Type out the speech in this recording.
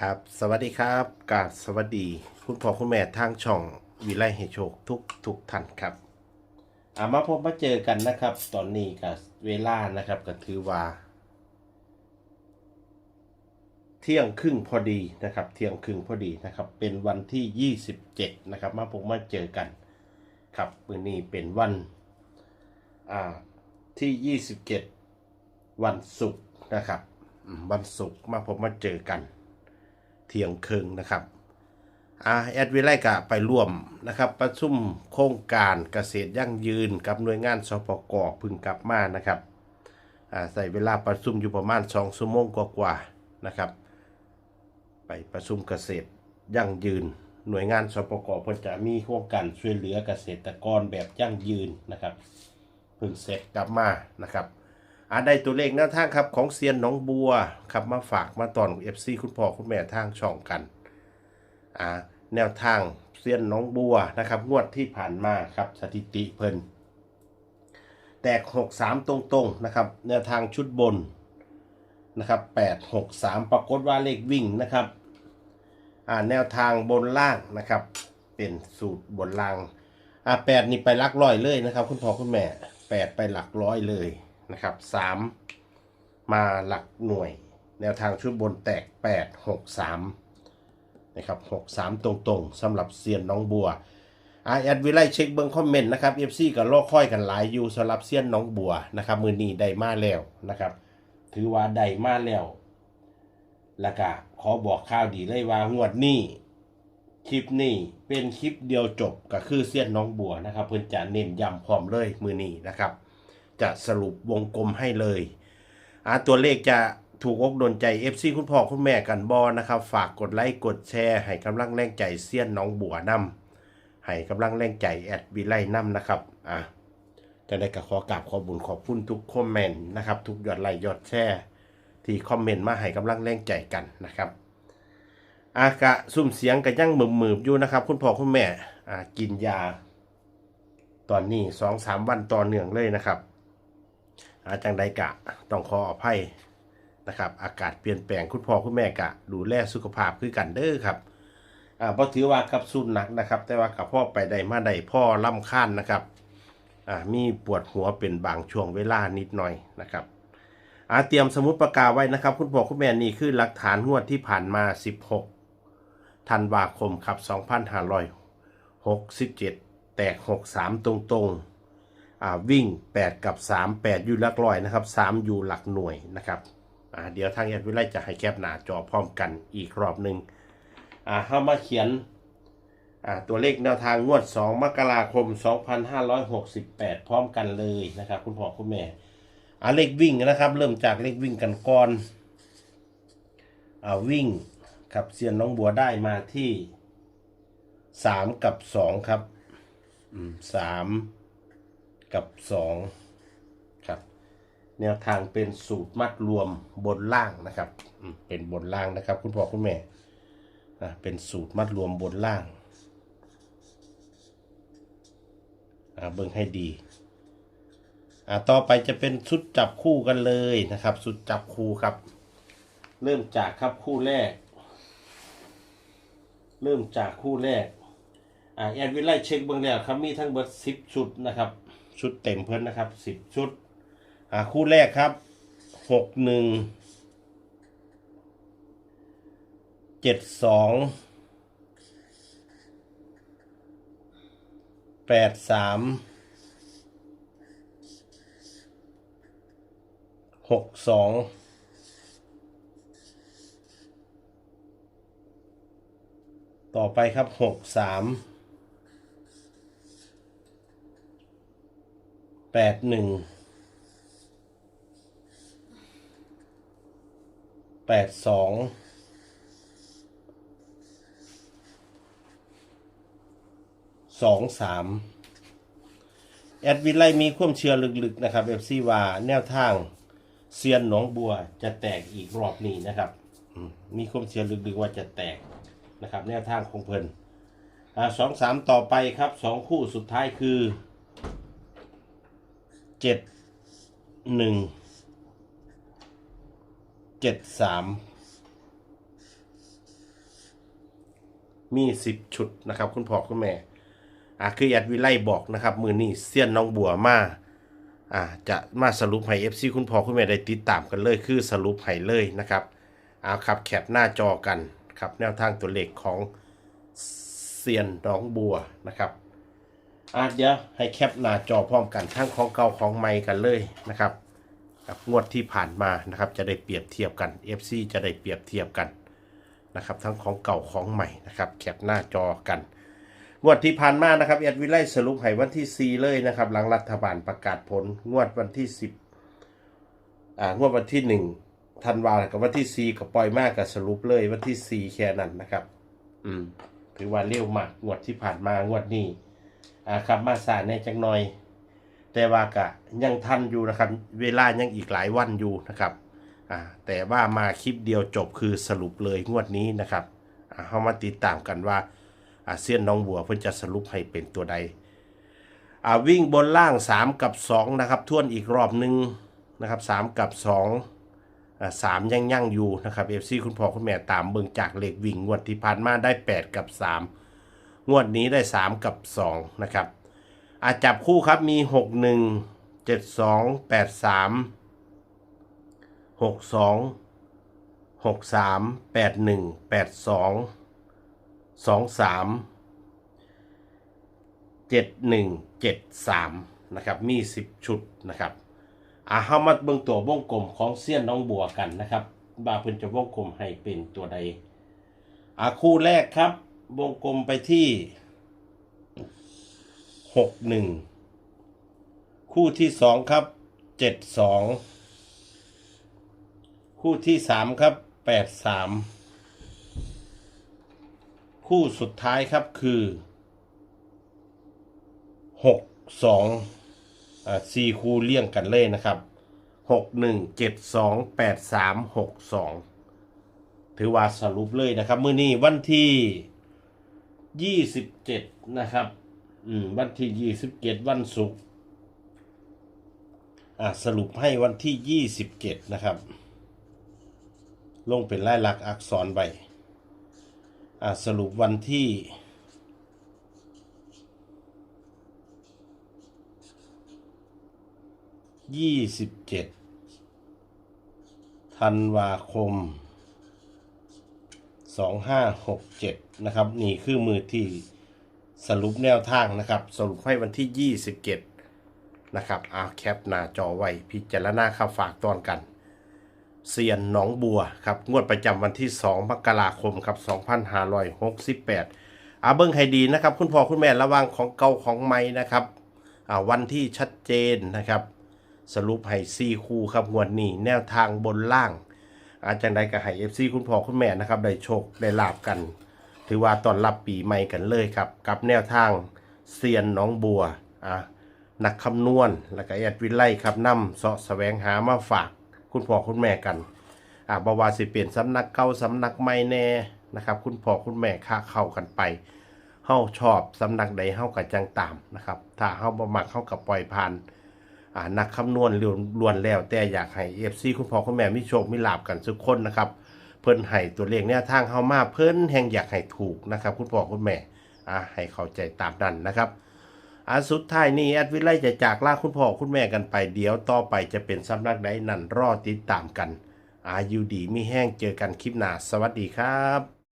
ครับสวัสดีครับกาบสวัสดี คุณพ่อคุณแม่ทางช่องวิไลให้โชคทุกทุกท่านครับอามาพบมาเจอกันนะครับ ตอนนี้กับเวลานะครับก็ถือว่า เที่ยงครึ่งพอดีนะครับ เที่ยงครึ่งพอดีนะครับ เป็นวันที่ 27 นะครับ มาพบมาเจอกัน ครับวันนี้เป็นวันอ่าที่ 27 วันศุกร์นะครับวันศุกร์มาพบมาเจอกัน เที่ยงครึ่งนะครับอาแอดวิไลกะไปร่วมนะครับ ประชุมโครงการเกษตรยั่งยืนกับหน่วยงานสปกพึ่งกลับมานะครับอ่าใส่เวลาประชุมอยู่ประมาณ2ชั่วโมงกว่าๆนะครับ ไปประชุมเกษตรยั่งยืน หน่วยงานสปกเพิ่นจะมีโครงการช่วยเหลือเกษตรกรแบบยั่งยืนนะครับเพิ่งเสร็จกลับมานะครับ อาได้ตัวเลขแนวทางครับของเซียนหน้องบัวครับมาฝากมาตอน FC คุณพ่อคุณแม่ทางช่องกันอ่าแนวทางเซียนหน้องบัวนะครับ งวดที่ผ่านมาครับสถิติเพิ่นแตก 63 ตรงๆนะครับแนวทางชุดบนนะครับ8 6 3 ปรากฏว่าเลขวิ่งนะครับอ่าแนวทางบนล่างนะครับ เป็นสูตรบนล่างอ่า8นี่ไปหลักร้อยเลยนะครับ คุณพ่อคุณแม่ 8 ไปหลักร้อยเลย นะครับ3มาหลักหน่วย แนวทางชุดบนแตก 8 6 3นะครับ6 3 ตรงๆสำหรับเซียนน้องบัวอาแอดวิไลเช็คเบิ้งคอมเมนต์นะครับ FC ก็รอค่อยกันหลายอยู่สำหรับเซียนน้องบัวนะครับมือนี้ได้มาแล้วนะครับ ถือว่าได้มาแล้วแล้วก็ขอบอกข่าวดีเลยว่างวดนี้คลิปนี้เป็นคลิปเดียวจบก็คือเสี้ยนน้องบัวนะครับ เพื่อนจะเน้นย้ำพร้อมเลยมือนี้นะครับ จะสรุปวงกลมให้เลยอ่าตัวเลขจะถูกอกโดนใจ FC คุณพ่อคุณแม่กันบอนะครับ ฝากกดไลค์กดแชร์ ให้กำลังแรงใจเสี้ยนน้องบัวนำให้กำลังแรงใจแอดวิไลนำนะครับอะจะได้กับขอกราบขอบุญขอบคุณทุกคอมเมนต์นะครับ ทุกยอดไลค์ยอดแชร์ ที่คอมเมนต์มาให้กำลังแรงใจกันนะครับ อากะซุ่มเสียงกันยั่งมืบมืบๆอยู่นะครับ คุณพ่อคุณแม่อ่ากินยา ตอนนี้สองสามวันต่อเนื่องเลยนะครับ อาจังใดกะต้องขออภัยนะครับ อากาศเปลี่ยนแปลงคุณพ่อคุณแม่กะ ดูแลสุขภาพคือกันเด้อครับอ่าพอถือว่ากับสุนหนักนะครับ แต่ว่ากับพ่อไปได้มาได้พ่อล่ำค้านนะครับอ่ามีปวดหัวเป็นบางช่วงเวลานิดหน่อยนะครับอาเตรียมสมุดประกาไว้นะครับ คุณพ่อคุณแม่นี่คือหลักฐานงวดที่ผ่านมา 16 ธันวาคมครับ 2567 แตก 63 ตรงๆ วิ่ง 8 กับ 3 8 อยู่หลักร้อยนะครับ 3 อยู่หลักหน่วยนะครับเดี๋ยวทางแอดวิไลจะให้แคปหน้าจอพร้อมกันอีกรอบหนึ่งเข้ามาเขียนตัวเลขแนวทางงวด 2 มกราคม 2568 พร้อมกันเลยนะครับ คุณพ่อคุณแม่เลขวิ่งนะครับ เริ่มจากเลขวิ่งกันก่อนอวิ่งครับเซียนน้องบัวได้มาที่ 3 กับ 2 ครับสาม กับ2ครับแนวทางเป็นสูตรมัดรวมบนล่างนะครับเป็นบนล่างนะครับ คุณพ่อคุณแม่เป็นสูตรมัดรวมบนล่างาเบิ่งให้ดีอ่าต่อไปจะเป็นชุดจับคู่กันเลยนะครับชุดจับคู่ครับ เริ่มจากครับคู่แรก เริ่มจากคู่แรกอ่าแอดวิไลเช็คเบื้องแล้วครับมีทั้งเบิดสิบชุดนะครับ ชุดเต็มเพิ่อนนะครับสิบชุดอ่าคู่แรกครับหกหนึ่งเจ็ดสองแปดสามหกสองต่อไปครับหกสาม แปดหนึ่งแปดสองสองสามแอดวิไลมีความเชื่อลึกๆนะครับเอฟซีว่าแนวทางเซียนหนองบัวจะแตกอีกรอบนี้นะครับ มีความเชื่อลึกๆว่าจะแตกนะครับ แนวทางของเพิ่นอ่าสองสามต่อไปครับสองคู่สุดท้ายคือ เจ็ดหนึ่งเจ็ดสามมี10ชุดนะครับ คุณพ่อคุณแม่อ่าคือแอดวิไลบอกนะครับ มือนี้เซียนน้องบัวมาอ่าจะมาสรุปให้ FC คุณพ่อคุณแม่ได้ติดตามกันเลยคือสรุปให้เลยนะครับเอาครับแคปหน้าจอกันครับแนวทางตัวเลขของเซียนน้องบัวนะครับ อาเดี๋ยวให้แคปหน้าจอพร้อมกันทั้งของเก่าของใหม่กันเลยนะครับ กับงวดที่ผ่านมานะครับ จะได้เปรียบเทียบกัน FC จะได้เปรียบเทียบกันนะครับ ทั้งของเก่าของใหม่นะครับ แคปหน้าจอกันงวดที่ผ่านมานะครับแอดวิไลสรุปให้วันที่ 4 เลยนะครับ หลังรัฐบาลประกาศผลงวดวันที่ 10อ่างวดวันที่1ธันวากับวันที่ 4 ก็ปล่อยมากกับสรุปเลยวันที่ 4 แค่นั้นนะครับ อืมถือว่าเร็วมากงวดที่ผ่านมางวดนี้ อ่าครับมาสายในจังหน่อย แต่ว่ากะยังทันอยู่นะครับ เวลายังอีกหลายวันอยู่นะครับอ่าแต่ว่ามาคลิปเดียวจบคือสรุปเลยงวดนี้นะครับอ่าเข้ามาติดตามกันว่าอาเซียนน้องบัวเพิ่นจะสรุปให้เป็นตัวใดอ่าวิ่งบนล่าง 3 กับ 2 นะครับทวนอีกรอบหนึ่งนะครับ 3 กับ2อ่าสามยังยั่งอยู่นะครับเอฟซีคุณพ่อคุณแม่ตามเบิ่งจากเลขวิ่งงวดที่ผ่านมาได้ 8 กับ 3 งวดนี้ได้ 3 กับ 2 นะครับอาจับคู่ครับมี 6 1 7 2 8 3 6 2 6 3 8 1 8 2 2 3 7 1 7 3นะครับมี 10 ชุดนะครับอะเฮามาเบิ่งตัววงกลมของเสี้ยนน้องบัวกันนะครับบาเพิ่นจะวงกลมให้เป็นตัวใดอะคู่แรกครับ วงกลมไปที่หกหนึ่งคู่ที่สองครับเจ็ดสองคู่ที่สามครับแปดสามคู่สุดท้ายครับคือหกสองอ่าสี่คู่เลี่ยงกันเลยนะครับหกหนึ่งเจ็ดสองแปดสามหกสองถือว่าสรุปเลยนะครับ มื้อนี้วันที่ ยี่สิบเจ็ดนะครับ อืม วันที่ยี่สิบเจ็ดวันศุกร์อ่าสรุปให้วันที่ยี่สิบเจ็ดนะครับ ลงเป็นลายลักษณ์อักษรใบอ่าสรุปวันที่ยี่สิบเจ็ดธันวาคม สองห้าหกเจ็ดนะครับ นี่คือมือที่สรุปแนวทางนะครับ สรุปให้วันที่ 27 นะครับเอาแคปหน้าจอไว้พิจารณาครับฝากตอนกันเซียนหนองบัวครับ งวดประจำวันที่ 2 มกราคมครับ 2568อาเบิ้งให้ดีนะครับ คุณพ่อคุณแม่ระวังของเก่าของใหม่นะครับวันที่ชัดเจนนะครับ สรุปให้ซีคู่ครับงวดนี้แนวทางบนล่าง อาจารย์ใดก็ให้เอฟซีคุณพ่อคุณแม่นะครับได้โชคได้ลาบกัน ถือว่าตอนรับปีใหม่กันเลยครับ กับแนวทางเซียนน้องบัวอะนักคำนวณแล้วก็แอดวิไลครับนำเสาะแสวงหามาฝากคุณพ่อคุณแม่กันอะบาวาสิเปลี่ยนสำนักเก่าสำนักใหม่แน่นะครับคุณพ่อคุณแม่ค่าเข้ากันไปเฮาชอบสำนักใดเฮากับจังตามนะครับถ้าเฮาบ่มักเฮากับปล่อยผ่าน อ่านักคำนวณล้วนแล้ว แต่อยากให้ FC คุณพ่อคุณแม่มีโชคมีลาบกันทุกคนนะครับ เพิ่นให้ตัวเลขแนวทางเฮามาเพิ่นแห่งอยากให้ถูกนะครับ คุณพ่อคุณแม่อะให้เข้าใจตามนั้นนะครับอะสุดท้ายนี้แอดวิไลจะจากลาคุณพ่อคุณแม่กันไปเดี๋ยวต่อไปจะเป็นสำนักใดนั่นรอติดตามกัน อายุดีมีแห้งเจอกันคลิปหน้าสวัสดีครับ